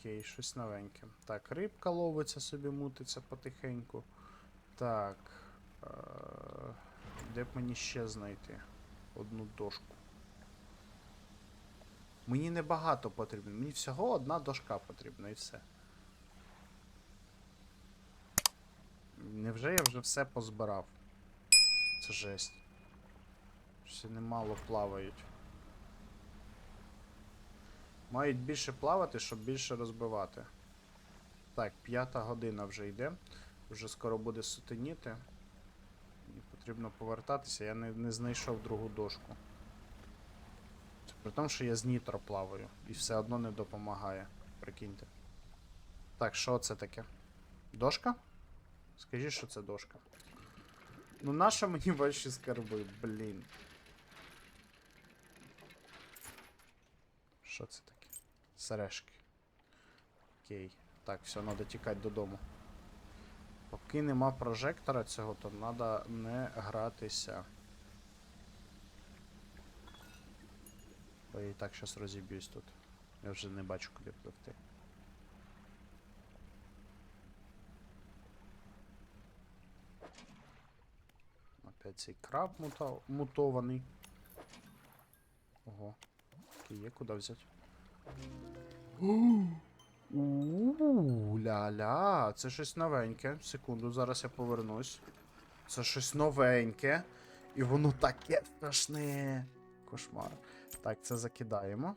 Окей, щось новеньке. Так, рибка ловиться собі, мутиться потихеньку. Так. Е- де б мені ще знайти одну дошку? Мені небагато потрібно. Мені всього одна дошка потрібна і все. Невже я вже все позбирав? Це жесть. Ще немало плавають. Мають більше плавати, щоб більше розбивати. Так, п'ята година вже йде. Вже скоро буде сутеніти. Мені потрібно повертатися, я не, не знайшов другу дошку. Це при тому, що я з нітро плаваю і все одно не допомагає. Прикиньте. Так, що це таке? Дошка? Скажіть, що це дошка. Ну нащо мені ваші скарби, блін. Що це таке? Сережки. Окей. Так, все, треба тікати додому. Поки нема прожектора цього, то треба не гратися. Бо я і так зараз розіб'юсь тут. Я вже не бачу, куди пливти. Опять цей краб мута... мутований. Ого. Є куди взяти. Ля-ля, це щось новеньке. Секунду, зараз я повернусь. Це щось новеньке. І воно таке страшне. Кошмар. Так, це закидаємо.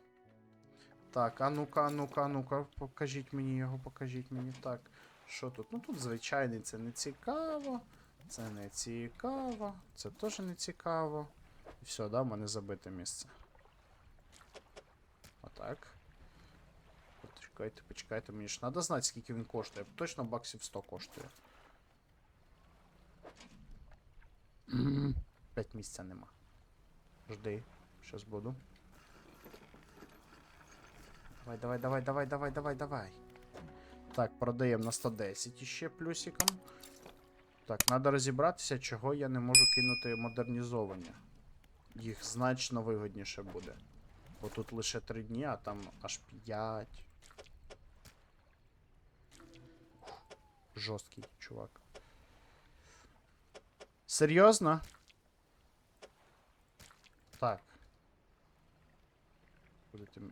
Так, а ну-ка, а ну-ка, а ну-ка, покажіть мені його, покажіть мені. Так, що тут? Ну тут звичайний, це не цікаво. Це не цікаво. Це теж не цікаво. І все, да, в мене забите місце. Отак. Почекайте, почекайте, мені ж треба знати, скільки він коштує. Точно баксів 100 коштує. П'ять місця нема. Жди. Щас буду. Давай, давай, давай, давай, давай, давай, давай. Так, продаємо на 110 іще плюсиком. Так, треба розібратися, чого я не можу кинути модернізовання. Їх значно вигідніше буде. Бо тут лише 3 дні, а там аж 5. Жорсткий чувак. Серйозно? Так. М-